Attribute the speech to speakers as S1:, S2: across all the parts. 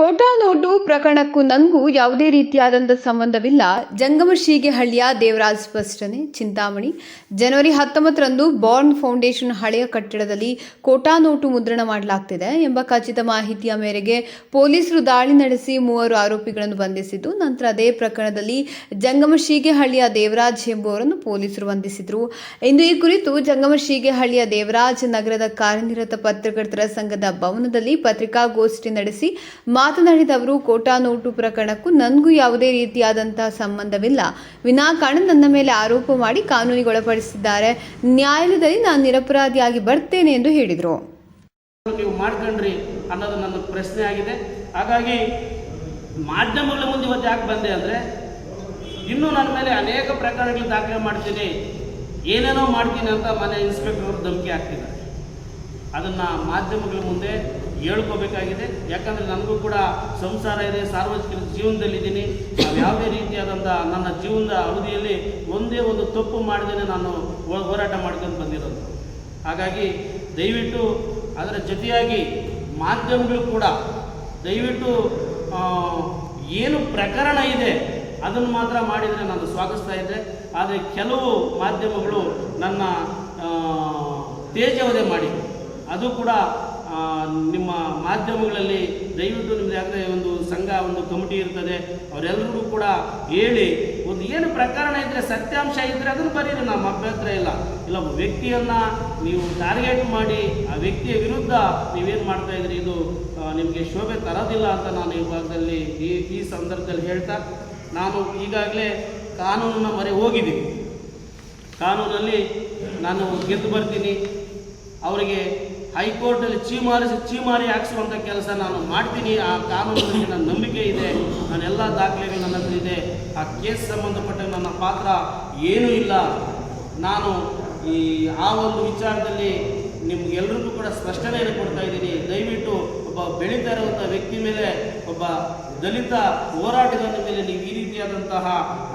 S1: ಖೋಟಾ note ಪ್ರಕರಣಕ್ಕೂ ನನಗೂ ಯಾವುದೇ ರೀತಿಯಾದಂಥ ಸಂಬಂಧವಿಲ್ಲ. ಜಂಗಮ ಹಳ್ಳಿಯ ದೇವರಾಜ್ ಸ್ಪಷ್ಟನೆ, ಚಿಂತಾಮಣಿ. ಜನವರಿ ಹತ್ತೊಂಬತ್ತರಂದು ಬಾರ್ನ್ ಫೌಂಡೇಶನ್ ಹಳೆಯ ಕಟ್ಟಡದಲ್ಲಿ ಖೋಟಾ ನೋಟು ಮುದ್ರಣ ಮಾಡಲಾಗ್ತಿದೆ ಎಂಬ ಖಚಿತ ಮಾಹಿತಿಯ ಮೇರೆಗೆ ಪೊಲೀಸರು ದಾಳಿ ನಡೆಸಿ ಮೂವರು ಆರೋಪಿಗಳನ್ನು ಬಂಧಿಸಿದ್ದು, ನಂತರ ಅದೇ ಪ್ರಕರಣದಲ್ಲಿ ಜಂಗಮ ಹಳ್ಳಿಯ ದೇವರಾಜ್ ಎಂಬುವರನ್ನು ಪೊಲೀಸರು ಬಂಧಿಸಿದರು. ಇಂದು ಈ ಕುರಿತು ಜಂಗಮ ಹಳ್ಳಿಯ ದೇವರಾಜ್ ನಗರದ ಕಾರ್ಯನಿರತ ಪತ್ರಕರ್ತರ ಸಂಘದ ಭವನದಲ್ಲಿ ಪತ್ರಿಕಾಗೋಷ್ಠಿ ನಡೆಸಿ ಮಾತನಾಡಿದ ಅವರು ಕೋಟಾ ನೋಟು ಪ್ರಕರಣಕ್ಕೂ ನನಗೂ ಯಾವುದೇ ರೀತಿಯಾದಂತಹ ಸಂಬಂಧವಿಲ್ಲ. ವಿನಾಕಾರಣ ನನ್ನ ಮೇಲೆ ಆರೋಪ ಮಾಡಿ ಕಾನೂನಿಗೊಳಪಡಿಸಿದ್ದಾರೆ. ನ್ಯಾಯಾಲಯದಲ್ಲಿ ನಾನು ನಿರಪರಾಧಿಯಾಗಿ ಬರ್ತೇನೆ ಎಂದು ಹೇಳಿದರು.
S2: ನೀವು ಮಾಡ್ಕೊಂಡ್ರಿ ಅನ್ನೋದು ನನ್ನ ಪ್ರಶ್ನೆ ಹಾಗಾಗಿ ಮಾಧ್ಯಮಗಳ ಮುಂದೆ ಯಾಕೆ ಬಂದೆ ಅಂದರೆ, ಇನ್ನೂ ನನ್ನ ಮೇಲೆ ಅನೇಕ ಪ್ರಕರಣಗಳು ದಾಖಲೆ ಮಾಡ್ತೀನಿ, ಏನೇನೋ ಮಾಡ್ತೀನಿ ಅಂತ ಮನೆ ಇನ್ಸ್ಪೆಕ್ಟರ್ ಅವರು ಧಮಕಿ ಹಾಕ್ತಿದ್ದಾರೆ. ಅದನ್ನು ಮಾಧ್ಯಮಗಳ ಮುಂದೆ ಹೇಳ್ಕೋಬೇಕಾಗಿದೆ. ಯಾಕಂದರೆ ನನಗೂ ಕೂಡ ಸಂಸಾರ ಇದೆ, ಸಾರ್ವಜನಿಕ ಜೀವನದಲ್ಲಿದ್ದೀನಿ. ನಾವು ಯಾವುದೇ ರೀತಿಯಾದಂಥ ನನ್ನ ಜೀವನದ ಅವಧಿಯಲ್ಲಿ ಒಂದೇ ಒಂದು ತಪ್ಪು ಮಾಡದೇನೆ ನಾನು ಹೋರಾಟ ಮಾಡ್ಕೊಂಡು ಬಂದಿರೋದು. ಹಾಗಾಗಿ ದಯವಿಟ್ಟು ಅದರ ಜೊತೆಯಾಗಿ ಮಾಧ್ಯಮಗಳು ಕೂಡ ದಯವಿಟ್ಟು ಏನು ಪ್ರಕರಣ ಇದೆ ಅದನ್ನು ಮಾತ್ರ ಮಾಡಿದರೆ ನಾನು ಸ್ವಾಗತಿಸ್ತಾ ಇದ್ದೆ. ಆದರೆ ಕೆಲವು ಮಾಧ್ಯಮಗಳು ನನ್ನ ತೇಜವದೆ ಮಾಡಿ ಅದು ಕೂಡ ನಿಮ್ಮ ಮಾಧ್ಯಮಗಳಲ್ಲಿ ದಯವಿಟ್ಟು ನಿಮ್ದು ಯಾಕಂದರೆ ಒಂದು ಸಂಘ, ಒಂದು ಕಮಿಟಿ ಇರ್ತದೆ. ಅವರೆಲ್ಲರಿಗೂ ಕೂಡ ಹೇಳಿ. ಒಂದು ಏನು ಪ್ರಕರಣ ಇದ್ದರೆ ಸತ್ಯಾಂಶ ಇದ್ದರೆ ಅದನ್ನು ಬರೀರಿ, ನಮ್ಮ ಅಭ್ಯಂತರ ಇಲ್ಲ. ಇಲ್ಲ, ಒಬ್ಬ ವ್ಯಕ್ತಿಯನ್ನು ನೀವು ಟಾರ್ಗೆಟ್ ಮಾಡಿ, ಆ ವ್ಯಕ್ತಿಯ ವಿರುದ್ಧ ನೀವೇನು ಮಾಡ್ತಾ ಇದ್ರಿ? ಇದು ನಿಮಗೆ ಶೋಭೆ ತರೋದಿಲ್ಲ ಅಂತ ನಾನು ಈ ಭಾಗದಲ್ಲಿ, ಈ ಈ ಸಂದರ್ಭದಲ್ಲಿ ಹೇಳ್ತಾ, ನಾನು ಈಗಾಗಲೇ ಕಾನೂನನ್ನ ಮೊರೆ ಹೋಗಿದ್ದೀನಿ ಕಾನೂನಲ್ಲಿ ನಾನು ಗೆದ್ದು ಬರ್ತೀನಿ. ಅವರಿಗೆ ಹೈಕೋರ್ಟಲ್ಲಿ ಚೀಮಾರಿಸಿ ಚೀಮಾರಿ ಹಾಕ್ಸುವಂಥ ಕೆಲಸ ನಾನು ಮಾಡ್ತೀನಿ. ಆ ಕಾನೂನಿನಲ್ಲಿ ನನ್ನ ನಂಬಿಕೆ ಇದೆ. ನನ್ನೆಲ್ಲ ದಾಖಲೆಗಳು ನನ್ನ ಹತ್ರ ಇದೆ. ಆ ಕೇಸ್ ಸಂಬಂಧಪಟ್ಟ ನನ್ನ ಪಾತ್ರ ಏನೂ ಇಲ್ಲ. ನಾನು ಈ ಆ ಒಂದು ವಿಚಾರದಲ್ಲಿ ನಿಮ್ಗೆಲ್ರಿಗೂ ಕೂಡ ಸ್ಪಷ್ಟನೆಯನ್ನು ಕೊಡ್ತಾ ಇದ್ದೀನಿ. ದಯವಿಟ್ಟು ಬೆಳೀತಾ ಇರುವಂಥ ವ್ಯಕ್ತಿ ಮೇಲೆ, ಒಬ್ಬ ದಲಿತ ಹೋರಾಟಗಾರನ ಮೇಲೆ ನೀವು ಈ ರೀತಿಯಾದಂತಹ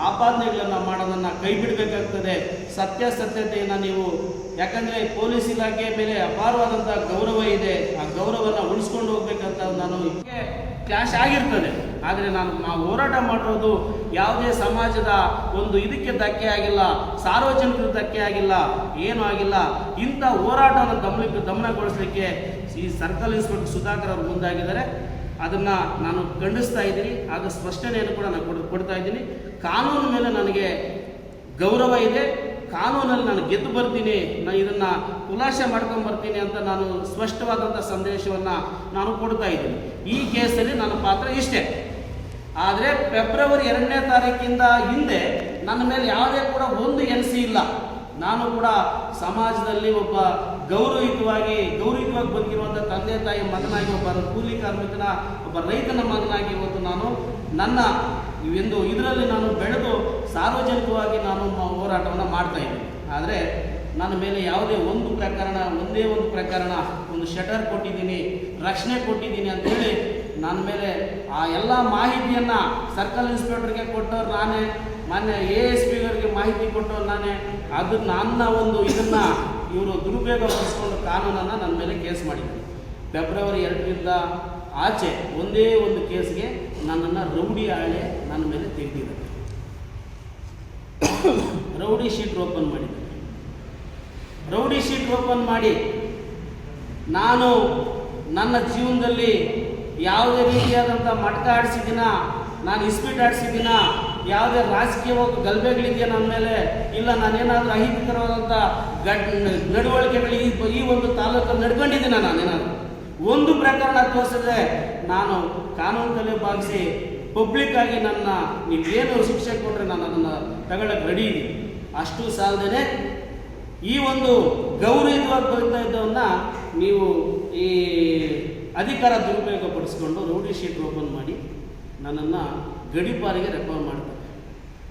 S2: ಆಪಾದನೆಗಳನ್ನು ಮಾಡೋದನ್ನು ಕೈ ಬಿಡಬೇಕಾಗ್ತದೆ. ಸತ್ಯಾಸತ್ಯತೆಯನ್ನು ನೀವು, ಯಾಕಂದರೆ ಪೊಲೀಸ್ ಇಲಾಖೆಯ ಮೇಲೆ ಅಪಾರವಾದಂಥ ಗೌರವ ಇದೆ. ಆ ಗೌರವನ ಉಳಿಸ್ಕೊಂಡು ಹೋಗ್ಬೇಕಂತ ನಾನು ಕ್ಲಾಶ್ ಆಗಿರ್ತದೆ. ಆದರೆ ನಾನು, ನಾವು ಹೋರಾಟ ಮಾಡಿರೋದು ಯಾವುದೇ ಸಮಾಜದ ಒಂದು ಇದಕ್ಕೆ ಧಕ್ಕೆ ಆಗಿಲ್ಲ, ಸಾರ್ವಜನಿಕರು ಧಕ್ಕೆ ಆಗಿಲ್ಲ, ಏನೂ ಆಗಿಲ್ಲ. ಇಂಥ ಹೋರಾಟವನ್ನು ಗಮನಕ್ಕೆ ಗಮನಗೊಳಿಸಲಿಕ್ಕೆ ಈ ಸರ್ಕಲ್ ಇನ್ಸ್ಪೆಕ್ಟರ್ ಸುಧಾಕರ್ ಅವರು ಮುಂದಾಗಿದ್ದಾರೆ. ಅದನ್ನು ನಾನು ಖಂಡಿಸ್ತಾ ಇದ್ದೀನಿ. ಆಗ ಸ್ಪಷ್ಟನೆಯನ್ನು ಕೂಡ ನಾನು ಕೊಡ್, ಕೊಡ್ತಾ ಇದ್ದೀನಿ. ಕಾನೂನು ಮೇಲೆ ನನಗೆ ಗೌರವ ಇದೆ. ಕಾನೂನಲ್ಲಿ ನಾನು ಗೆದ್ದು ಬರ್ತೀನಿ. ನಾನು ಇದನ್ನು ಖುಲಾಸೆ ಮಾಡ್ಕೊಂಡು ಬರ್ತೀನಿ ಅಂತ ನಾನು ಸ್ಪಷ್ಟವಾದಂಥ ಸಂದೇಶವನ್ನು ನಾನು ಕೊಡ್ತಾ ಇದ್ದೀನಿ. ಈ ಕೇಸಲ್ಲಿ ನನ್ನ ಪಾತ್ರ ಇಷ್ಟೇ. ಆದರೆ ಫೆಬ್ರವರಿ ಎರಡನೇ ತಾರೀಕಿಂದ ಹಿಂದೆ ನನ್ನ ಮೇಲೆ ಯಾವುದೇ ಕೂಡ ಒಂದು ಎನ್ ಸಿ ಇಲ್ಲ. ನಾನು ಕೂಡ ಸಮಾಜದಲ್ಲಿ ಒಬ್ಬ ಗೌರವಯುತವಾಗಿ ಗೌರವಯುತವಾಗಿ ಬದುಕಿರುವಂಥ ತಂದೆ, ತಾಯಿ ಮಗನಾಗಿ ಒಬ್ಬ ಕೂಲಿ ಕಾರ್ಮಿಕನ, ಒಬ್ಬ ರೈತನ ಮಗನಾಗಿ ಇವತ್ತು ನಾನು, ನನ್ನ ಎಂದು ಇದರಲ್ಲಿ ನಾನು ಬೆಳೆದು ಸಾರ್ವಜನಿಕವಾಗಿ ನಾನು ಹೋರಾಟವನ್ನು ಮಾಡ್ತಾ ಇದ್ದೀನಿ. ಆದರೆ ನನ್ನ ಮೇಲೆ ಯಾವುದೇ ಒಂದು ಪ್ರಕರಣ, ಒಂದೇ ಒಂದು ಪ್ರಕರಣ, ಒಂದು ಶಟರ್ ಕೊಟ್ಟಿದ್ದೀನಿ, ರಕ್ಷಣೆ ಕೊಟ್ಟಿದ್ದೀನಿ ಅಂತೇಳಿ ನನ್ನ ಮೇಲೆ ಆ ಎಲ್ಲ ಮಾಹಿತಿಯನ್ನು ಸರ್ಕಲ್ ಇನ್ಸ್ಪೆಕ್ಟರ್ಗೆ ಕೊಟ್ಟವ್ರು ನಾನೇ, ಮಾನ್ಯ ಎ ಎಸ್ ಪಿಗಳಿಗೆ ಮಾಹಿತಿ ಕೊಟ್ಟವ್ರು ನಾನೇ. ಅದು ನನ್ನ ಒಂದು ಇದನ್ನು ಇವರು ದುರುಪಯೋಗ ಪಡಿಸ್ಕೊಂಡು ಕಾನೂನನ್ನು ನನ್ನ ಮೇಲೆ ಕೇಸ್ ಮಾಡಿದ್ರು ಫೆಬ್ರವರಿ ಎರಡರಿಂದ ಆಚೆ ಒಂದೇ ಒಂದು ಕೇಸ್ಗೆ ನನ್ನನ್ನು ರೌಡಿ ಆಳೆ ನನ್ನ ಮೇಲೆ ತೆಗೆದಿದ್ದಾರೆ ರೌಡಿ ಶೀಟ್ ಓಪನ್ ಮಾಡಿದ್ದಾರೆ. ರೌಡಿ ಶೀಟ್ ಓಪನ್ ಮಾಡಿ ನಾನು ನನ್ನ ಜೀವನದಲ್ಲಿ ಯಾವುದೇ ರೀತಿಯಾದಂಥ ಮಟ್ಕ ಆಡಿಸಿದ್ದೀನ, ನಾನು ಇಸ್ಪೀಟ್ ಆಡಿಸಿದ್ದೀನ ಯಾವುದೇ ರಾಜಕೀಯವಾಗಿ ಗಲಭೆಗಳಿದೆಯಾ ನನ್ನ ಮೇಲೆ? ಇಲ್ಲ, ನಾನೇನಾದರೂ ಅಹಿತಕರವಾದಂಥ ಗಡ್, ನಡವಳಿಕೆಗಳು ಈ ಈ ಒಂದು ತಾಲೂಕಲ್ಲಿ ನಡ್ಕೊಂಡಿದ್ದೀನ ನಾನೇನಾದರೂ? ಒಂದು ಪ್ರಕರಣ ತೋರಿಸಿದ್ರೆ ನಾನು ಕಾನೂನು ತಲೆ ಭಾಗಿಸಿ ಪಬ್ಲಿಕ್ ಆಗಿ ನನ್ನ ನೀವೇನು ಶಿಕ್ಷೆ ಕೊಟ್ಟರೆ ನಾನು ಅದನ್ನು ತಗೊಳ್ಳೋಕೆ ರೆಡಿ ಇದೆ ಅಷ್ಟು ಸಾಲದೇ ಈ ಒಂದು ಗೌರವವಾಗಿ ಬದುಕ್ತಾ ಇದ್ದವನ್ನ ನೀವು ಈ ಅಧಿಕಾರ ದುರುಪಯೋಗ ಪಡಿಸ್ಕೊಂಡು ನೋಟಿಸ್ ಶೀಟ್ ಓಪನ್ ಮಾಡಿ ನನ್ನನ್ನು ಗಡಿಪಾರಿಗೆ ರೆಫರ್ ಮಾಡ್ತಾರೆ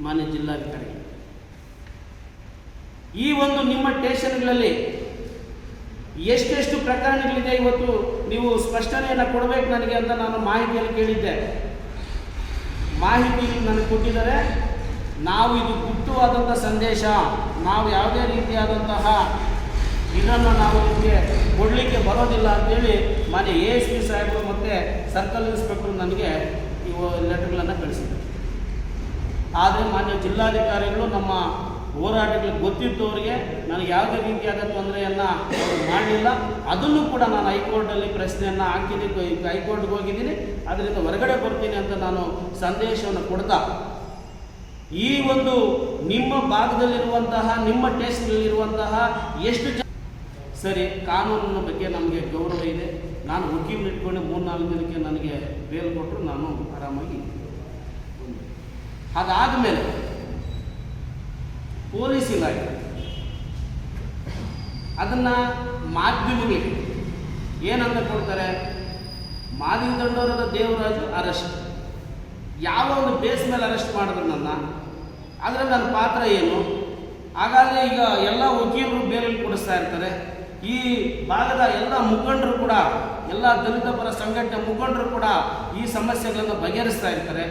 S2: ಮಾನ್ಯ ಜಿಲ್ಲಾಧಿಕಾರಿ. ಈ ಒಂದು ನಿಮ್ಮ ಟೇಷನ್ಗಳಲ್ಲಿ ಎಷ್ಟೆಷ್ಟು ಪ್ರಕರಣಗಳಿದೆ ಇವತ್ತು ನೀವು ಸ್ಪಷ್ಟನೆಯನ್ನು ಕೊಡಬೇಕು ನನಗೆ ಅಂತ ನಾನು ಮಾಹಿತಿಯಲ್ಲಿ ಕೇಳಿದ್ದೆ. ಮಾಹಿತಿ ನನಗೆ ಕೊಟ್ಟಿದ್ದಾರೆ. ನಾವು ಇದು ಗುಪ್ತವಾದಂಥ ಸಂದೇಶ, ನಾವು ಯಾವುದೇ ರೀತಿಯಾದಂತಹ ಇದನ್ನು ನಾವು ನಿಮಗೆ ಕೊಡಲಿಕ್ಕೆ ಬರೋದಿಲ್ಲ ಅಂತೇಳಿ ಮಾನ್ಯ ಎ ಎಸ್ ಪಿ ಸಾಹೇಬರು ಮತ್ತು ಸರ್ಕಲ್ ಇನ್ಸ್ಪೆಕ್ಟರ್ ನನಗೆ ಇವು ಲೆಟರ್ಗಳನ್ನು ಕಳಿಸಿದರು. ಆದರೆ ಮಾನ್ಯ ಜಿಲ್ಲಾಧಿಕಾರಿಗಳು ನಮ್ಮ ಹೋರಾಟಗಳಿಗೆ ಗೊತ್ತಿದ್ದವರಿಗೆ ನನಗೆ ಯಾವುದೇ ರೀತಿಯಾದ ತೊಂದರೆಯನ್ನು ಮಾಡಲಿಲ್ಲ. ಅದನ್ನು ಕೂಡ ನಾನು ಹೈಕೋರ್ಟಲ್ಲಿ ಪ್ರಶ್ನೆಯನ್ನು ಹಾಕಿದ್ದೀನಿ ಹೈಕೋರ್ಟ್ಗೆ ಹೋಗಿದ್ದೀನಿ. ಅದರಿಂದ ಹೊರಗಡೆ ಬರ್ತೀನಿ ಅಂತ ನಾನು ಸಂದೇಶವನ್ನು ಕೊಡ್ತಾ. ಈ ಒಂದು ನಿಮ್ಮ ಭಾಗದಲ್ಲಿರುವಂತಹ, ನಿಮ್ಮ ಟೆಸ್ಟ್ನಲ್ಲಿರುವಂತಹ ಎಷ್ಟು ಜನ ಸರಿ, ಕಾನೂನಿನ ಬಗ್ಗೆ ನಮಗೆ ಗೌರವ ಇದೆ. ನಾನು ವಕೀಲ್ ಇಟ್ಕೊಂಡು ಮೂರ್ನಾಲ್ಕು ದಿನಕ್ಕೆ ನನಗೆ ಬೇಲ್ ಕೊಟ್ಟರು ನಾನು ಆರಾಮಾಗಿ ಅದಾದ ಮೇಲೆ ಪೊಲೀಸ್ ಇಲಾಖೆ ಅದನ್ನು ಮಾಧ್ಯಮಗಳಿಗೆ ಏನಂತ ಕೊಡ್ತಾರೆ? ಮಾದಿ ದಂಡೋರದ ದೇವರಾಜು ಅರೆಸ್ಟ್. ಯಾವ ಒಂದು ಬೇಸ್ ಮೇಲೆ ಅರೆಸ್ಟ್ ಮಾಡಿದ್ರು ನನ್ನ, ಅದರಲ್ಲಿ ನನ್ನ ಪಾತ್ರ ಏನು? ಹಾಗಾದರೆ ಈಗ ಎಲ್ಲ ವಕೀಲರು ಬೇರೆ ಕೊಡಿಸ್ತಾ ಇರ್ತಾರೆ. ಈ ಭಾಗದ ಎಲ್ಲ ಮುಖಂಡರು ಕೂಡ, ಎಲ್ಲ ದಲಿತ ಪರ ಸಂಘಟನೆ ಮುಖಂಡರು ಕೂಡ ಈ ಸಮಸ್ಯೆಗಳನ್ನು ಬಗೆಹರಿಸ್ತಾ ಇರ್ತಾರೆ.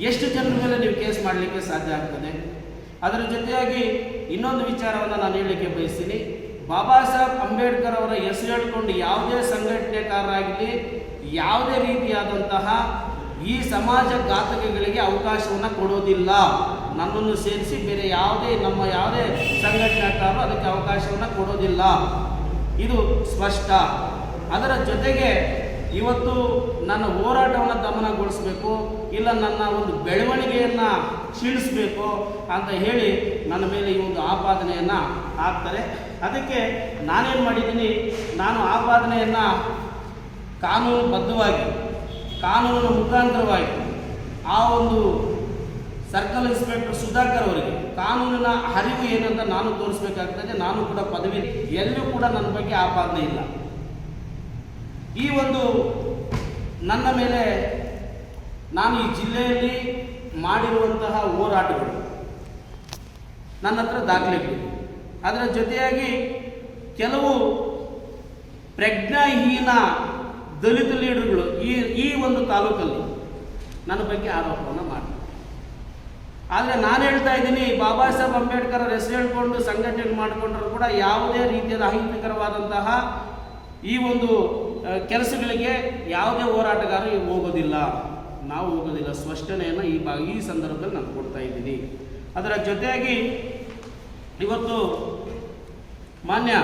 S2: ಎಷ್ಟು ಜನರ ಮೇಲೆ ನೀವು ಕೇಸ್ ಮಾಡಲಿಕ್ಕೆ ಸಾಧ್ಯ ಆಗ್ತದೆ? ಅದರ ಜೊತೆಯಾಗಿ ಇನ್ನೊಂದು ವಿಚಾರವನ್ನು ನಾನು ಹೇಳಲಿಕ್ಕೆ ಬಯಸ್ತೀನಿ. ಬಾಬಾ ಸಾಹೇಬ್ ಅಂಬೇಡ್ಕರ್ ಅವರ ಹೆಸರು ಹೇಳಿಕೊಂಡು ಯಾವುದೇ ಸಂಘಟನೆಕಾರರಾಗಲಿ, ಯಾವುದೇ ರೀತಿಯಾದಂತಹ ಈ ಸಮಾಜ ಘಾತಕಗಳಿಗೆ ಅವಕಾಶವನ್ನು ಕೊಡೋದಿಲ್ಲ. ನನ್ನನ್ನು ಸೇರಿಸಿ ಬೇರೆ ಯಾವುದೇ, ನಮ್ಮ ಯಾವುದೇ ಸಂಘಟನೆಕಾರರು ಅದಕ್ಕೆ ಅವಕಾಶವನ್ನು ಕೊಡೋದಿಲ್ಲ. ಇದು ಸ್ಪಷ್ಟ. ಅದರ ಜೊತೆಗೆ ಇವತ್ತು ನನ್ನ ಹೋರಾಟವನ್ನು ದಮನಗೊಳಿಸಬೇಕು. ಇಲ್ಲ ನನ್ನ ಒಂದು ಬೆಳವಣಿಗೆಯನ್ನು ಕ್ಷೀಣಿಸಬೇಕು ಅಂತ ಹೇಳಿ ನನ್ನ ಮೇಲೆ ಈ ಒಂದು ಆಪಾದನೆಯನ್ನು ಹಾಕ್ತಾರೆ. ಅದಕ್ಕೆ ನಾನೇನು ಮಾಡಿದ್ದೀನಿ? ನಾನು ಆಪಾದನೆಯನ್ನು ಕಾನೂನುಬದ್ಧವಾಗಿ ಕಾನೂನು ಮುಖಾಂತರವಾಗಿ ಆ ಒಂದು ಸರ್ಕಲ್ ಇನ್ಸ್ಪೆಕ್ಟರ್ ಸುಧಾಕರ್ ಅವರಿಗೆ ಕಾನೂನಿನ ಅರಿವು ಏನಂತ ನಾನು ತೋರಿಸ್ಬೇಕಾಗ್ತದೆ. ನಾನು ಕೂಡ ಪದವಿ ಎಲ್ಲೂ ಕೂಡ ನನ್ನ ಬಗ್ಗೆ ಆಪಾದನೆ ಇಲ್ಲ. ಈ ಒಂದು ನನ್ನ ಮೇಲೆ ನಾನು ಈ ಜಿಲ್ಲೆಯಲ್ಲಿ ಮಾಡಿರುವಂತಹ ಹೋರಾಟಗಳು ನನ್ನ ಹತ್ರ ದಾಖಲೆಗಳು. ಅದರ ಜೊತೆಯಾಗಿ ಕೆಲವು ಪ್ರಜ್ಞಾಹೀನ ದಲಿತ ಲೀಡರ್ಗಳು ಈ ಈ ಒಂದು ತಾಲೂಕಲ್ಲಿ ನನ್ನ ಬಗ್ಗೆ ಆರೋಪವನ್ನು ಮಾಡಿ ಆದರೆ ನಾನು ಹೇಳ್ತಾ ಇದ್ದೀನಿ, ಬಾಬಾ ಸಾಹೇಬ್ ಅಂಬೇಡ್ಕರ್ ಅವ್ರ ಹೆಸರು ಹೇಳ್ಕೊಂಡು ಸಂಘಟನೆ ಮಾಡಿಕೊಂಡ್ರು ಕೂಡ ಯಾವುದೇ ರೀತಿಯಾದ ಅಹಿತಕರವಾದಂತಹ ಈ ಒಂದು ಕೆಲಸಗಳಿಗೆ ಯಾವುದೇ ಹೋರಾಟಗಾರರು ಹೋಗೋದಿಲ್ಲ. ನಾವು ಹೋಗೋದಿಲ್ಲ. ಸ್ಪಷ್ಟನೆಯನ್ನು ಈ ಬಾ, ಈ ಸಂದರ್ಭದಲ್ಲಿ ನಾನು ಕೊಡ್ತಾ ಇದ್ದೀನಿ. ಅದರ ಜೊತೆಯಾಗಿ ಇವತ್ತು ಮಾನ್ಯ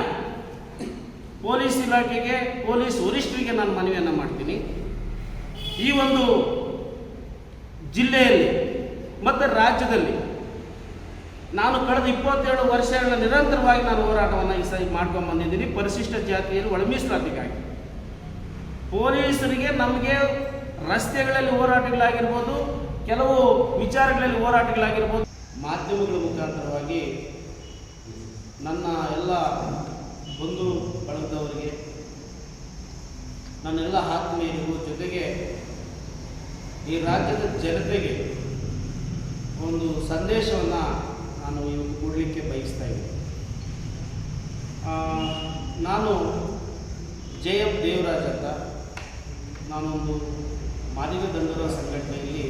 S2: ಪೊಲೀಸ್ ಇಲಾಖೆಗೆ, ಪೊಲೀಸ್ ವರಿಷ್ಠರಿಗೆ ನಾನು ಮನವಿಯನ್ನು ಮಾಡ್ತೀನಿ. ಈ ಒಂದು ಜಿಲ್ಲೆಯಲ್ಲಿ ಮತ್ತು ರಾಜ್ಯದಲ್ಲಿ ನಾನು ಕಳೆದ ಇಪ್ಪತ್ತೇಳು ವರ್ಷಗಳ ನಿರಂತರವಾಗಿ ನಾನು ಹೋರಾಟವನ್ನು ಈ ಸರಿ ಮಾಡ್ಕೊಂಡು ಬಂದಿದ್ದೀನಿ. ಪರಿಶಿಷ್ಟ ಜಾತಿಯಲ್ಲಿ ಒಳಮೀಸಲಾತಿಗಾಗಿ ಪೊಲೀಸರಿಗೆ ನಮಗೆ ರಸ್ತೆಗಳಲ್ಲಿ ಹೋರಾಟಗಳಾಗಿರ್ಬೋದು, ಕೆಲವು ವಿಚಾರಗಳಲ್ಲಿ ಹೋರಾಟಗಳಾಗಿರ್ಬೋದು. ಮಾಧ್ಯಮಗಳ ಮುಖಾಂತರವಾಗಿ ನನ್ನ ಎಲ್ಲ ಬಂಧು ಬಳಗದವರಿಗೆ ನನ್ನೆಲ್ಲ ಆತ್ಮೀಯರಿಗೂ ಜೊತೆಗೆ ಈ ರಾಜ್ಯದ ಜನತೆಗೆ ಒಂದು ಸಂದೇಶವನ್ನು ನಾನು ಇವತ್ತು ಕೊಡಲಿಕ್ಕೆ ಬಯಸ್ತಾ ನಾನು ಜೆ ಎಂ ದೇವರಾಜ್ ಅಂತ, ನಾನೊಂದು ಮಾದಿಗ ದಂಡರ ಸಂಘಟನೆಯಲ್ಲಿ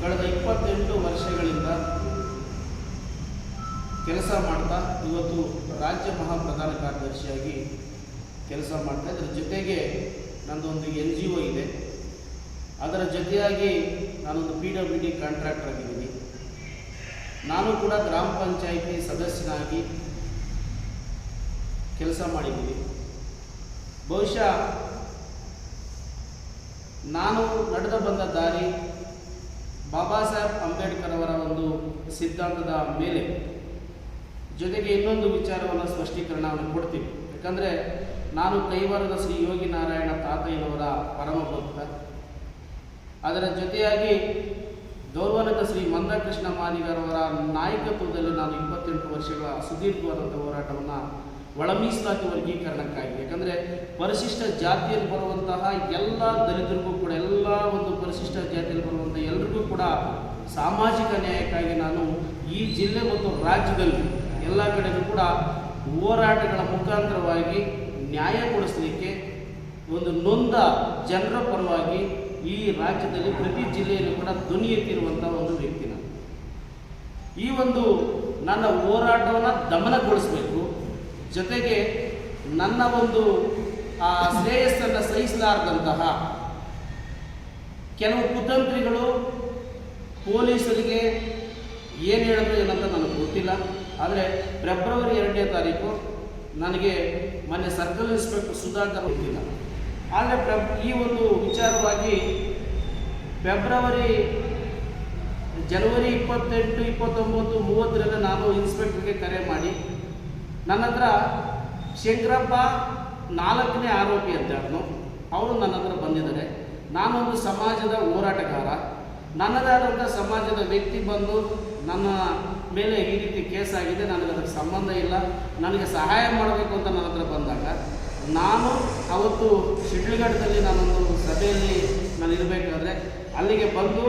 S2: ಕಳೆದ ಇಪ್ಪತ್ತೆಂಟು ವರ್ಷಗಳಿಂದ ಕೆಲಸ ಮಾಡ್ತಾ ಇವತ್ತು ರಾಜ್ಯ ಮಹಾಪ್ರಧಾನ ಕಾರ್ಯದರ್ಶಿಯಾಗಿ ಕೆಲಸ ಮಾಡ್ತಾ ಇದರ ಜೊತೆಗೆ ನಂದೊಂದು ಎನ್ ಜಿ ಒ ಇದೆ. ಅದರ ಜೊತೆಯಾಗಿ ನಾನೊಂದು ಪಿ ಡಬ್ಲ್ಯೂ ಡಿ ಕಾಂಟ್ರಾಕ್ಟರ್ ಆಗಿದ್ದೀನಿ. ನಾನು ಕೂಡ ಗ್ರಾಮ ಪಂಚಾಯಿತಿ ಸದಸ್ಯನಾಗಿ ಕೆಲಸ ಮಾಡಿದ್ದೀನಿ. ಬಹುಶಃ ನಾನು ನಡೆದು ಬಂದ ದಾರಿ ಬಾಬಾ ಸಾಹೇಬ್ ಅಂಬೇಡ್ಕರ್ ಅವರ ಒಂದು ಸಿದ್ಧಾಂತದ ಮೇಲೆ. ಜೊತೆಗೆ ಇನ್ನೊಂದು ವಿಚಾರವನ್ನು ಸ್ಪಷ್ಟೀಕರಣವನ್ನು ಕೊಡ್ತೀವಿ ಯಾಕಂದರೆ ನಾನು ಕೈವಾರದ ಶ್ರೀ ಯೋಗಿ ನಾರಾಯಣ ತಾತಯ್ಯನವರ ಪರಮ ಭಕ್ತ. ಅದರ ಜೊತೆಯಾಗಿ ಗೌರವನದ ಶ್ರೀ ಮಂದಕೃಷ್ಣ ಮಾದಿಗರವರ ನಾಯಕತ್ವದಲ್ಲಿ ನಾನು ಇಪ್ಪತ್ತೆಂಟು ವರ್ಷಗಳ ಸುದೀರ್ಘವಾದಂಥ ಹೋರಾಟವನ್ನು ಒಳ ಮೀಸಲಾತಿ ವರ್ಗೀಕರಣಕ್ಕಾಗಿ ಯಾಕಂದರೆ ಪರಿಶಿಷ್ಟ ಜಾತಿಯಲ್ಲಿ ಬರುವಂತಹ ಎಲ್ಲ ದಲಿತರಿಗೂ ಕೂಡ, ಎಲ್ಲ ಒಂದು ಪರಿಶಿಷ್ಟ ಜಾತಿಯಲ್ಲಿ ಬರುವಂಥ ಎಲ್ರಿಗೂ ಕೂಡ ಸಾಮಾಜಿಕ ನ್ಯಾಯಕ್ಕಾಗಿ ನಾನು ಈ ಜಿಲ್ಲೆ ಮತ್ತು ರಾಜ್ಯದಲ್ಲಿ ಎಲ್ಲ ಕಡೆಗೂ ಕೂಡ ಹೋರಾಟಗಳ ಮುಖಾಂತರವಾಗಿ ನ್ಯಾಯ ಕೊಡಿಸಲಿಕ್ಕೆ ಒಂದು ನೊಂದ ಜನರ ಪರವಾಗಿ ಈ ರಾಜ್ಯದಲ್ಲಿ ಪ್ರತಿ ಜಿಲ್ಲೆಯಲ್ಲೂ ಕೂಡ ಧ್ವನಿ ಎತ್ತಿರುವಂಥ ಒಂದು ವ್ಯಕ್ತಿ ನಾನು. ಈ ಒಂದು ನನ್ನ ಹೋರಾಟವನ್ನು ದಮನಗೊಳಿಸಬೇಕು. ಜೊತೆಗೆ ನನ್ನ ಒಂದು, ಆ, ಶ್ರೇಯಸ್ಸನ್ನು ಸಹಿಸಲಾರದಂತಹ ಕೆಲವು ಕುತಂತ್ರಿಗಳು ಪೊಲೀಸರಿಗೆ ಏನು ಹೇಳಿದ್ರು ಏನಂತ ನನಗೆ ಗೊತ್ತಿಲ್ಲ. ಆದರೆ ಫೆಬ್ರವರಿ ಎರಡನೇ ತಾರೀಕು ನನಗೆ ಮೊನ್ನೆ ಸರ್ಕಲ್ ಇನ್ಸ್ಪೆಕ್ಟರ್ ಸುಧಾಕರ್ ಗೊತ್ತಿಲ್ಲ. ಆದರೆ ಈ ಒಂದು ವಿಚಾರವಾಗಿ ಫೆಬ್ರವರಿ, ಜನವರಿ ಇಪ್ಪತ್ತೆಂಟು, ಇಪ್ಪತ್ತೊಂಬತ್ತು ಮೂವತ್ತರಲ್ಲಿ ನಾನು ಇನ್ಸ್ಪೆಕ್ಟರ್ಗೆ ಕರೆ ಮಾಡಿ ನನ್ನ ಹತ್ರ ಶಂಕರಪ್ಪ ನಾಲ್ಕನೇ ಆರೋಪಿ ಅಂತ ಹೇಳ್ದು ಅವರು ನನ್ನ ಹತ್ರ ಬಂದಿದ್ದಾರೆ. ನಾನೊಂದು ಸಮಾಜದ ಹೋರಾಟಗಾರ. ನನ್ನದಾದಂಥ ಸಮಾಜದ ವ್ಯಕ್ತಿ ಬಂದು ನನ್ನ ಮೇಲೆ ಈ ರೀತಿ ಕೇಸ್ ಆಗಿದೆ. ನನಗೆ ಅದಕ್ಕೆ ಸಂಬಂಧ ಇಲ್ಲ. ನನಗೆ ಸಹಾಯ ಮಾಡಬೇಕು ಅಂತ ನನ್ನ ಹತ್ರ ಬಂದಾಗ ನಾನು ಅವತ್ತು ಶಿಡ್ಲಘಟ್ಟದಲ್ಲಿ ನಾನೊಂದು ಸಭೆಯಲ್ಲಿ ನಾನು ಇರಬೇಕಾದ್ರೆ ಅಲ್ಲಿಗೆ ಬಂದು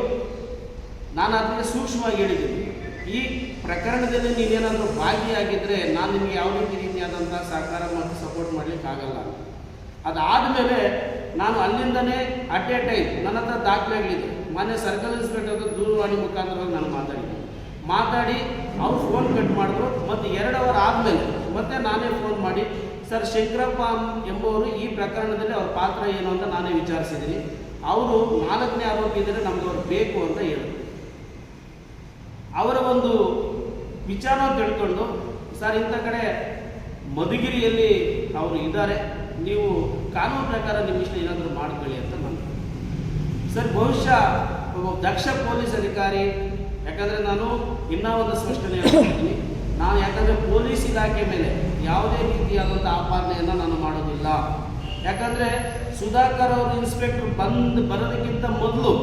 S2: ನಾನು ಅದಕ್ಕೆ ಸೂಕ್ಷ್ಮವಾಗಿ ಹೇಳಿದ್ದೀನಿ. ಈ ಪ್ರಕರಣದಲ್ಲಿ ನೀವೇನಾದರೂ ಭಾಗಿಯಾಗಿದ್ದರೆ ನಾನು ನಿಮಗೆ ಯಾವ ರೀತಿ ರೀತಿಯಾದಂಥ ಸಹಕಾರ ಮತ್ತು ಸಪೋರ್ಟ್ ಅದಾದ ಅದಾದಮೇಲೆ ನಾನು ಅಲ್ಲಿಂದನೇ ಅಟ್ ಎ ಟೈಮ್ ನನ್ನ ಹತ್ರ ದಾಖಲೆಗಳಿದೆ ಮೊನ್ನೆ ಸರ್ಕಲ್ ಇನ್ಸ್ಪೆಕ್ಟರ್ ದೂರವಾಣಿ ಮುಖಾಂತರವಾಗಿ ನಾನು ಮಾತಾಡಿದ್ದೆ. ಮಾತಾಡಿ ಅವ್ರು ಫೋನ್ ಕಟ್ ಮಾಡಿದ್ರು. ಮತ್ತು ಎರಡು ಅವರ್ ಆದಮೇಲೆ ಮತ್ತೆ ನಾನೇ ಫೋನ್ ಮಾಡಿ, ಸರ್, ಶಂಕರಪ್ಪ ಎಂಬುವರು ಈ ಪ್ರಕರಣದಲ್ಲಿ ಅವ್ರ ಪಾತ್ರ ಏನು ಅಂತ ನಾನೇ ವಿಚಾರಿಸಿದ್ದೀನಿ. ಅವರು ನಾಲ್ಕನೇ ಆರೋಪಿ ಇದ್ದರೆ ನಮಗೆ ಅವ್ರು ಬೇಕು ಅಂತ ಹೇಳಿದ್ರು. ಅವರ ಒಂದು ವಿಚಾರ ತಿಳ್ಕೊಂಡು, ಸರ್, ಇಂಥ ಕಡೆ ಮಧುಗಿರಿಯಲ್ಲಿ ಅವರು ಇದ್ದಾರೆ, ನೀವು ಕಾನೂನು ಪ್ರಕಾರ ನಿಮ್ಮ ಇಷ್ಟ ಏನಾದರೂ ಮಾಡ್ಕೊಳ್ಳಿ ಅಂತ ನಾನು ಸರ್, ಬಹುಶಃ ಒಬ್ಬ ದಕ್ಷ ಪೊಲೀಸ್ ಅಧಿಕಾರಿ, ಯಾಕಂದರೆ ನಾನು ಇನ್ನೂ ಒಂದು ಸ್ಪಷ್ಟನೆ ಹೇಳ್ತೀನಿ ನಾನು ಯಾಕಂದರೆ ಪೊಲೀಸ್ ಇಲಾಖೆ ಮೇಲೆ ಯಾವುದೇ ರೀತಿಯಾದಂಥ ಆಪಾದನೆಯನ್ನು ನಾನು ಮಾಡೋದಿಲ್ಲ. ಯಾಕಂದರೆ ಸುಧಾಕರ್ ಅವರು ಇನ್ಸ್ಪೆಕ್ಟರ್ ಬಂದು ಬರೋದಕ್ಕಿಂತ ಮೊದಲು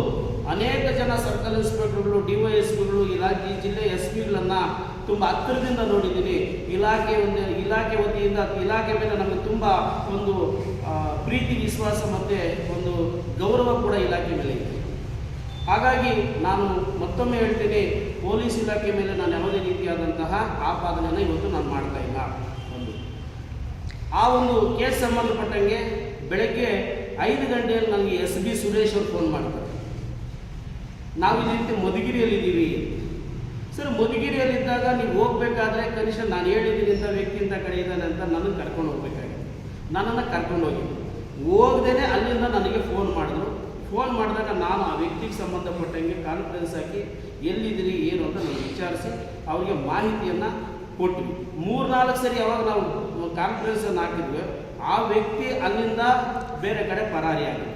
S2: ಅನೇಕ ಜನ ಸರ್ಕಲ್ ಇನ್ಸ್ಪೆಕ್ಟರ್ಗಳು, ಡಿ ವೈ ಎಸ್ ಪಿಗಳು ಇಲಾಖೆ, ಜಿಲ್ಲೆ ಎಸ್ ಪಿಗಳನ್ನು ತುಂಬ ಹತ್ತಿರದಿಂದ ನೋಡಿದ್ದೀನಿ. ಇಲಾಖೆ ಒಂದು, ಇಲಾಖೆ ವತಿಯಿಂದ ಇಲಾಖೆ ಮೇಲೆ ನಮಗೆ ತುಂಬ ಒಂದು ಪ್ರೀತಿ, ವಿಶ್ವಾಸ ಮತ್ತು ಒಂದು ಗೌರವ ಕೂಡ ಇಲಾಖೆ ಮೇಲೆ ಇದೆ. ಹಾಗಾಗಿ ನಾನು ಮತ್ತೊಮ್ಮೆ ಹೇಳ್ತೀನಿ, ಪೊಲೀಸ್ ಇಲಾಖೆ ಮೇಲೆ ನಾನು ಯಾವುದೇ ರೀತಿಯಾದಂತಹ ಆಪಾದನೆಯನ್ನು ಇವತ್ತು ನಾನು ಮಾಡ್ತಾ ಇಲ್ಲ. ಒಂದು. ಆ ಒಂದು ಕೇಸ್ ಸಂಬಂಧಪಟ್ಟಂಗೆ ಬೆಳಗ್ಗೆ ಐದು ಗಂಟೆಯಲ್ಲಿ ನನಗೆ ಎಸ್ ಬಿ ಸುರೇಶ್ ಅವರು ಫೋನ್ ಮಾಡ್ತಾರೆ. ನಾವು ಈ ರೀತಿ ಮಧುಗಿರಿಯಲ್ಲಿದ್ದೀವಿ. ಸರ್, ಮಧುಗಿರಿಯಲ್ಲಿದ್ದಾಗ ನೀವು ಹೋಗ್ಬೇಕಾದ್ರೆ ಕನಿಷ್ಠ ನಾನು ಹೇಳಿದ್ದೀನಿ ಅಂತ ವ್ಯಕ್ತಿ ಇಂಥ ಕಡೆ ಇದ್ದಾನೆ ಅಂತ ನನ್ನನ್ನು ಕರ್ಕೊಂಡು ಹೋಗ್ಬೇಕಾಗಿದೆ. ನನ್ನನ್ನು ಕರ್ಕೊಂಡು ಹೋಗಿದ್ದು ಹೋಗ್ದೇನೆ ಅಲ್ಲಿಂದ ನನಗೆ ಫೋನ್ ಮಾಡಿದ್ರು. ಫೋನ್ ಮಾಡಿದಾಗ ನಾನು ಆ ವ್ಯಕ್ತಿಗೆ ಸಂಬಂಧಪಟ್ಟಂಗೆ ಕಾನ್ಫರೆನ್ಸ್ ಹಾಕಿ ಎಲ್ಲಿದ್ದೀರಿ, ಏನು? ಅಂತ ನಾನು ವಿಚಾರಿಸಿ ಅವರಿಗೆ ಮಾಹಿತಿಯನ್ನು ಕೊಟ್ವಿ. ಮೂರ್ನಾಲ್ಕು ಸರಿ ಯಾವಾಗ ನಾವು ಕಾನ್ಫರೆನ್ಸನ್ನು ಹಾಕಿದ್ವಿ ಆ ವ್ಯಕ್ತಿ ಅಲ್ಲಿಂದ ಬೇರೆ ಕಡೆ ಪರಾರಿಯಾಗಿದೆ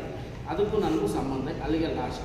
S2: ಅದಕ್ಕೂ ನನಗೂ ಸಂಬಂಧ ಅಲ್ಲಿಗೆ ಲಾಸ್ಟ್